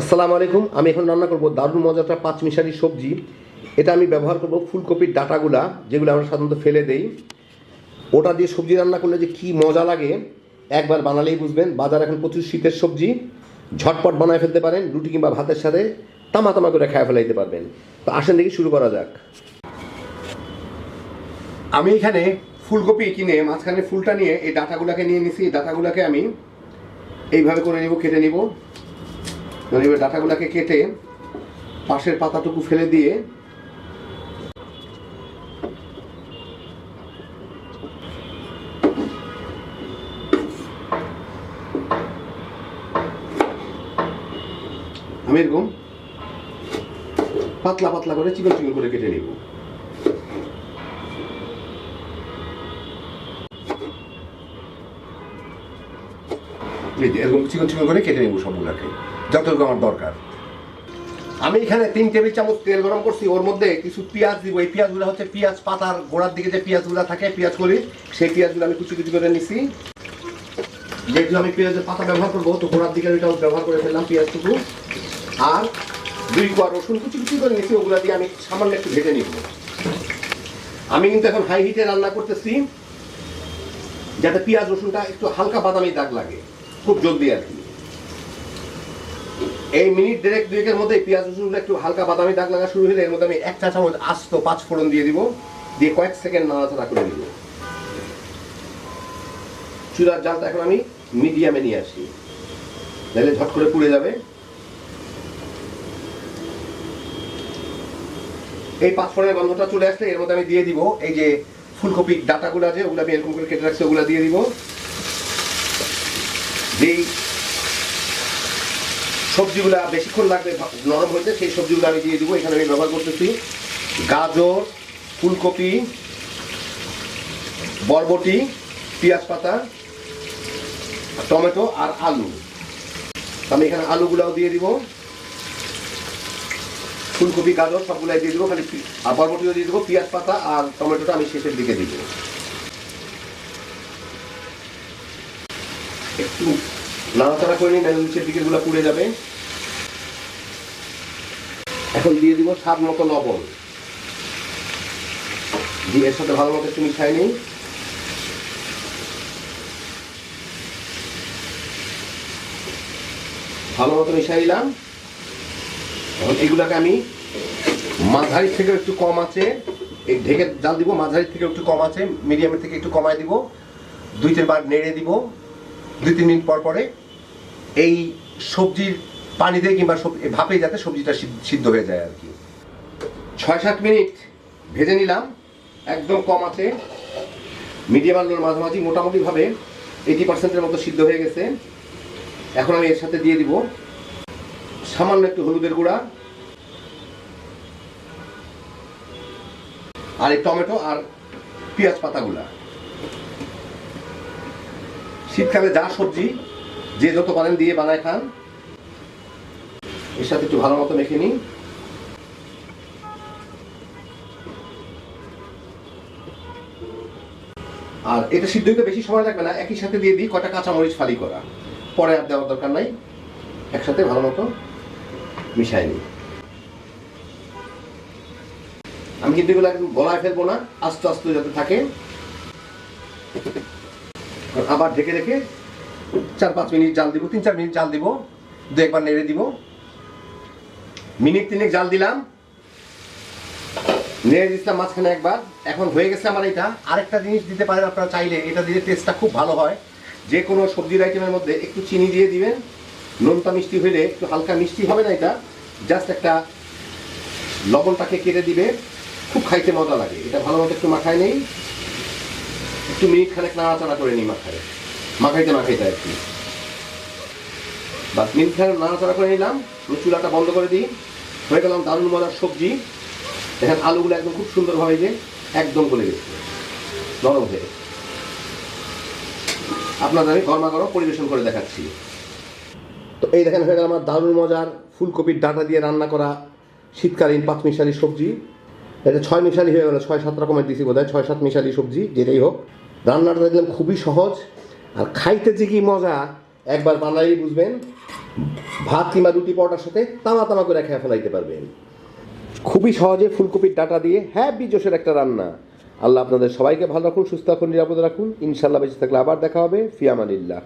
আসসালামু আলাইকুম, আমি এখন রান্না করব দারুণ মজাটা পাঁচ মিশালি সবজি। এটা আমি ব্যবহার করব ফুলকপির ডাটাগুলা, যেগুলো আমরা সাধারণত ফেলে দেই। ওটা দিয়ে সবজি রান্না করলে যে কি মজা লাগে, একবার বানালেই বুঝবেন। বাজার এখন প্রচুর শীতের সবজি, ঝটপট বানায় ফেলতে পারেন, রুটি কিংবা ভাতের সাথে তামা তামা করে খায় ফেলাইতে পারবেন। তো আসেন দেখি শুরু করা যাক। আমি এখানে ফুলকপি কিনে, মাঝখানে ফুলটা নিয়ে এই ডাটাগুলাকে নিয়ে নিছি। এই ডাটাগুলাকে আমি এইভাবে করে নিব, কেটে নিব। এবার ডাটাগুলাকে কেটে পাশের পাতাটুকু ফেলে দিয়ে আমি এরকম পাতলা পাতলা করে চিকন চিকন করে কেটে নিব। এরকম চিকন চিকন করে কেটে নেব সবগুলাকে। যতটুকু আমার দরকার। আমি এখানে তিন টেবিল চামচ তেল গরম করছি। ওর মধ্যে কিছু পেঁয়াজ দিব। এই পেঁয়াজগুলো হচ্ছে পেঁয়াজ পাতার গোড়ার দিকে যে পেঁয়াজগুলো থাকে, পেঁয়াজ করি সেই পেঁয়াজগুলো আমি কুচি কুচি করে নিছি। যেহেতু আমি পেঁয়াজের পাতা ব্যবহার করব, তো গোড়ার দিকে আমি ব্যবহার করে ফেললাম পেঁয়াজটুকু। আর দুই কোয়া রসুন কুচি কুচি করে নিছি, ওগুলো দিয়ে আমি সামান্য একটু ভেজে নিব। আমি কিন্তু এখন হাই হিটে রান্না করতেছি, যাতে পেঁয়াজ রসুনটা একটু হালকা বাদামি দাগ লাগে। খুব জলদি আর কি। এই মিনিট দেড়েক, দুয়েকের মধ্যে পেঁয়াজ, রসুনগুলো একটু হালকা বাদামি দাগ লাগা শুরু হলে এর মধ্যে আমি এক চা চামচ আস্ত পাঁচ ফোড়ন দিয়ে দিব, দিয়ে কয়েক সেকেন্ড নাড়াচাড়া করে দিব চুলার জালটা এখন আমি মিডিয়ামে নিয়ে আসি তাহলে ঝট করে পুড়ে যাবে। এই পাঁচ ফোড়নের গন্ধটা চলে আসলে এর মধ্যে আমি দিয়ে দিব, এই যে ফুলকপির ডাটাগুলো আছে, ওগুলো আমি এরকম করে কেটে রাখছি, ওগুলো দিয়ে দিব। যেই সবজিগুলো বেশিক্ষণ লাগবে, নরম হইতে সেই সবজিগুলো আমি দিয়ে দিব। এখানে আমি ব্যবহার করতেছি গাজর, ফুলকপি, বরবটি, পেঁয়াজ পাতা, টমেটো আর আলু। আমি এখানে আলুগুলাও দিয়ে দিব। ফুলকপি, গাজর সবগুলাই দিয়ে দিব, খালি আর বরবটিও দিয়ে দিব। পেঁয়াজ পাতা আর টমেটোটা আমি শেষের দিকে দিব। একটু নাড়াচাড়া করে নিন নাহলে নিচের দিকেরগুলা পুড়ে যাবে। এখন দিয়ে দিব স্বাদ মতো লবণ। দিয়ে এর সাথে ভালো মতো একটু মিশাই নিই। ভালো মতো মিশাই দিলাম এখন এগুলাকে আমি মাঝারি থেকে একটু কম আছে। এই ঢেকে জাল দিব, মাঝারি থেকে একটু কম আছে, মিডিয়ামের থেকে একটু কমায় দিব। দুই বার নেড়ে দিব। দুই তিন মিনিট পর পরে এই সবজির পানিতে কিংবা সব- এ ভাপে যাতে সবজিটা সিদ্ধ- সিদ্ধ হয়ে যায় আর কি। ছয় সাত মিনিট ভেজে নিলাম, একদম কম আছে। মিডিয়াম আলুর মাঝামাঝি মোটামুটিভাবে এইটি পার্সেন্টের মতো সিদ্ধ হয়ে গেছে। এখন আমি এর সাথে দিয়ে দিব সামান্য একটু হলুদের গুঁড়া আর এই টমেটো আর পেঁয়াজ পাতাগুলা। শীতকালে যা সবজি, যে যত পারেন দিয়ে বানায় খান। এর সাথে একটু ভালো মতো মেখে নিই আর এটা সিদ্ধ হতে বেশি সময় লাগবে না, একই সাথে দিয়ে দিই কটা কাঁচামরিচ ফালি করা। পরে আর দেওয়ার দরকার নাই। একসাথে ভালো মতো মিশাই নিই। আমি কিন্তু এগুলো গলায় ফেলব না, আস্তে আস্তে যাতে থাকে। আবার ঢেকে রেখে চার পাঁচ মিনিট জাল দিব, তিন চার মিনিট জাল দিব, দু একবার নেড়ে দিব। মিনিট তিনেক জাল দিলাম। নেড়ে দিচ্ছিলাম মাঝখানে একবার। এখন হয়ে গেছে আমার এটা। আরেকটা জিনিস দিতে পারেন আপনারা চাইলে, এটা দিলে টেস্টটা খুব ভালো হয়। যে কোনো সবজির আইটেমের মধ্যে একটু চিনি দিয়ে দিবেন। নোনতা মিষ্টি হইলে একটু হালকা মিষ্টি হবে না এটা। জাস্ট একটা লবণটাকে কেটে দিবে। খুব খাইতে মজা লাগে। এটা ভালো মতো একটু মাখায় নেই। একটু মিনিট খানেক নাড়াচাড়া করে নিই মাখায়। মাখাইতে মাখাইতে আর কি। বাস মিনিট খানেক নাড়াচাড়া করে নিলাম চুলাটা বন্ধ করে দিই। হয়ে গেলাম দারুণ মজার সবজি। দেখেন আলুগুলো একদম খুব সুন্দরভাবে যে একদম গলে গেছে। নরম হয়ে আপনাদের আমি গরমা গরম পরিবেশন করে দেখাচ্ছি। তো এই দেখেন হয়ে গেল আমার দারুণ মজার ফুলকপির ডাটা দিয়ে রান্না করা শীতকালীন পাঁচ মিশালি সবজি। এটা ছয় মিশালি হয়ে গেল, ছয় সাত রকমের দিছি বোধ হয় ছয় সাত মিশালি সবজি, যেটাই হোক। রান্নাটা দেখলাম খুবই সহজ। আর খাইতে যে কি মজা, একবার বানালেই বুঝবেন, ভাত কিংবা রুটি পরোটার সাথে তামা তামা করে খেয়ে ফেলাইতে পারবেন। খুবই সহজে ফুলকপির ডাটা দিয়ে হ্যাঁ জোশের একটা রান্না। আল্লাহ আপনাদের সবাইকে ভালো রাখুন, সুস্থ রাখুন, নিরাপদ রাখুন। ইনশাল্লাহ বেঁচে থাকলে আবার দেখা হবে। ফিয়ামানিল্লাহ।